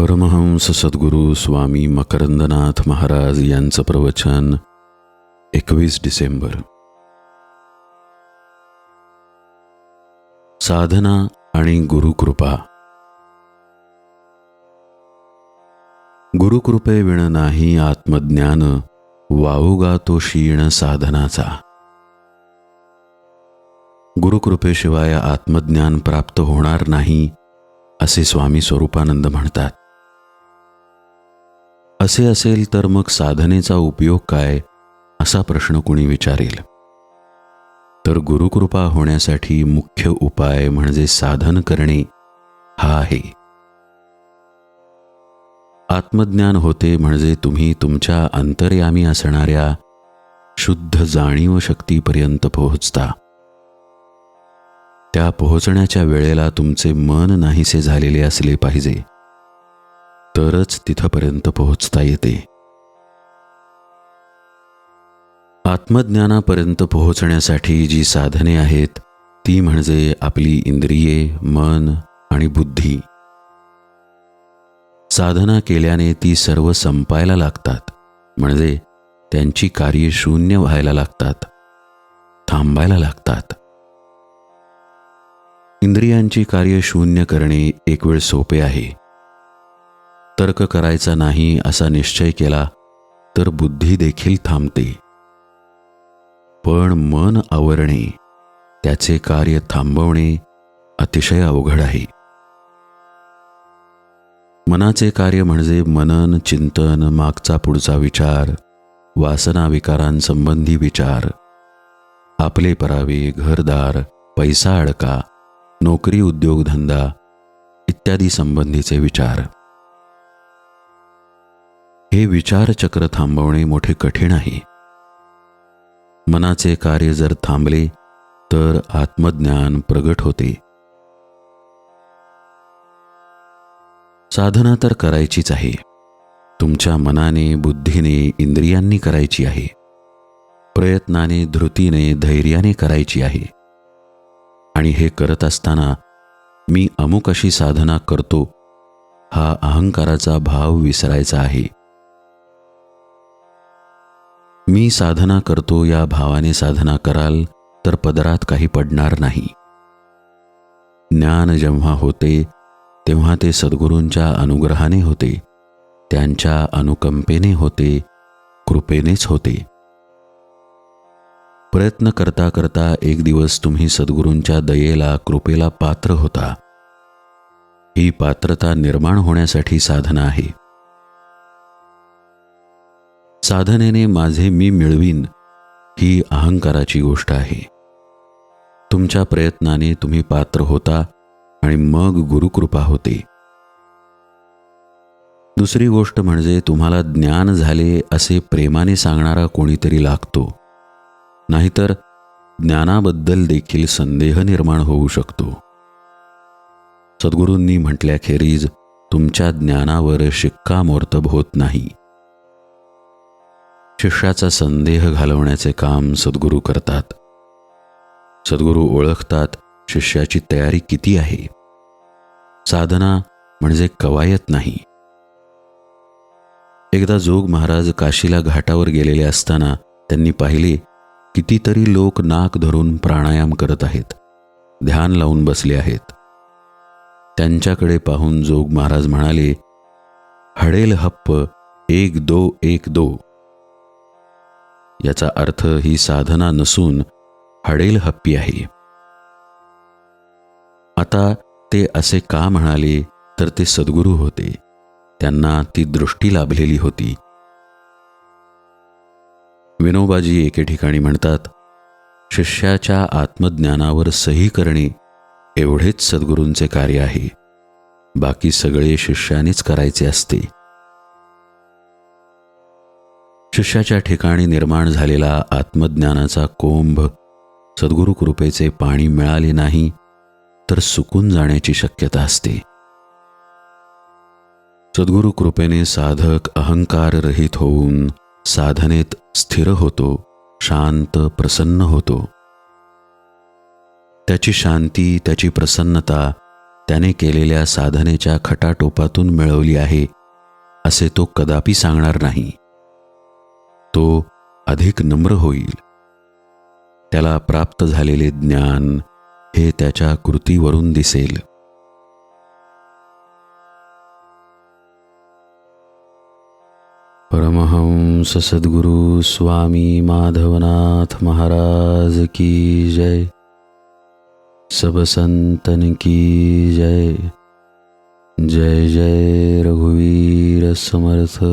परमहंस सद्गुरू स्वामी मकरंदनाथ महाराज यांचं प्रवचन एकवीस डिसेंबर. साधना आणि गुरुकृपा. गुरुकृपे विण नाही आत्मज्ञान वाऊगा तो क्षीण साधनाचा. गुरुकृपेशिवाय आत्मज्ञान प्राप्त होणार नाही असे स्वामी स्वरूपानंद म्हणतात. असे असेल तर मग साधनेचा उपयोग काय असा प्रश्न कुणी विचारेल? तर गुरुकृपा होण्यासाठी मुख्य उपाय म्हणजे साधन करणे हा आहे. आत्मज्ञान होते म्हणजे तुम्ही तुमच्या अंतर्यामी असणाऱ्या शुद्ध जाणीव शक्तीपर्यंत पोहोचता. त्या पोहोचण्याच्या वेळेला तुमचे मन नाहीसे झालेले असले पाहिजे. तरच तिथपर्यंत पोहोचता येते. आत्मज्ञानापर्यंत पोहोचण्यासाठी जी साधने आहेत ती म्हणजे आपली इंद्रिये मन आणि बुद्धी. साधना केल्याने ती सर्व संपायला लागतात म्हणजे त्यांची कार्ये शून्य व्हायला लागतात थांबायला लागतात. इंद्रियांची कार्य शून्य करणे एक वेळ सोपे आहे. तर्क करायचा नाही असा निश्चय केला तर बुद्धी देखील थांबते. पण मन आवरणे त्याचे कार्य थांबवणे अतिशय अवघड आहे. मनाचे कार्य म्हणजे मनन चिंतन मागचा पुढचा विचार वासना विकारांसंबंधी विचार. आपले परावे घरदार पैसा अडका नोकरी उद्योगधंदा इत्यादी संबंधीचे विचार. हे विचारचक्र थांबवणे मोठे कठीण आहे. मनाचे कार्य जर थांबले तर आत्मज्ञान प्रगट होते. साधना तर करायचीच आहे. तुमच्या मनाने बुद्धीने इंद्रियांनी करायची आहे. प्रयत्नाने धृतीने धैर्याने करायची आहे. आणि हे करत असताना मी अमुक अशी साधना करतो हा अहंकाराचा भाव विसरायचा आहे. मी साधना करतो या भावाने साधना कराल तर पदरात काही पडणार नाही. ज्ञान जेव्हा होते तेव्हा ते सद्गुरूंच्या अनुग्रहाने होते त्यांच्या अनुकंपेने होते कृपेनेच होते. प्रयत्न करता करता एक दिवस तुम्ही सद्गुरूंच्या दयेला कृपेला पात्र होता. ही पात्रता निर्माण होण्यासाठी साधना आहे. साधनेने माझे मी मिळवीन ही अहंकाराची गोष्ट आहे. तुमच्या प्रयत्नाने तुम्ही पात्र होता आणि मग गुरुकृपा होते. दुसरी गोष्ट म्हणजे तुम्हाला ज्ञान झाले असे प्रेमाने सांगणारा कोणीतरी लागतो. नाहीतर ज्ञानाबद्दल देखील संदेह निर्माण होऊ शकतो. सद्गुरूंनी म्हटल्याखेरीज तुमच्या ज्ञानावर शिक्कामोर्तब होत नाही. शिष्याचा संदेह घालवण्याचे काम सद्गुरू करतात. सद्गुरू ओळखतात शिष्याची तयारी किती आहे. साधना म्हणजे कवायत नाही. एकदा जोग महाराज काशीला घाटावर गेलेले असताना त्यांनी पाहिले कितीतरी लोक नाक धरून प्राणायाम करत आहेत ध्यान लावून बसले आहेत. त्यांच्याकडे पाहून जोग महाराज म्हणाले हडेल हप्प एक दो एक दो. याचा अर्थ ही साधना नसून हडेल हप्पी आहे. आता ते असे का म्हणाले तर ते सद्गुरू होते. त्यांना ती दृष्टी लाभलेली होती. विनोबाजी एके ठिकाणी म्हणतात शिष्याच्या आत्मज्ञानावर सही करणे एवढेच सद्गुरूंचे कार्य आहे. बाकी सगळे शिष्यानेच करायचे असते. शिष्याच्या ठिकाणी निर्माण झालेला आत्मज्ञानाचा कोंभ सद्गुरू कृपेचे पाणी मिळाले नाही तर सुकून जाण्याची शक्यता असते. सद्गुरू कृपेने साधक अहंकार रहित होऊन साधनेत स्थिर होतो शांत प्रसन्न होतो. त्याची शांती त्याची प्रसन्नता त्याने केलेल्या साधनेच्या खटाटोपातून मिळवली आहे असे तो कदापि सांगणार नाही. तो अधिक नम्र होईल. त्याला प्राप्त झालेले ज्ञान हे त्याच्या कृतीवरून दिसेल. परमहंस सद्गुरु स्वामी माधवनाथ महाराज की जय. सब संतन की जय. जय जय रघुवीर समर्थ.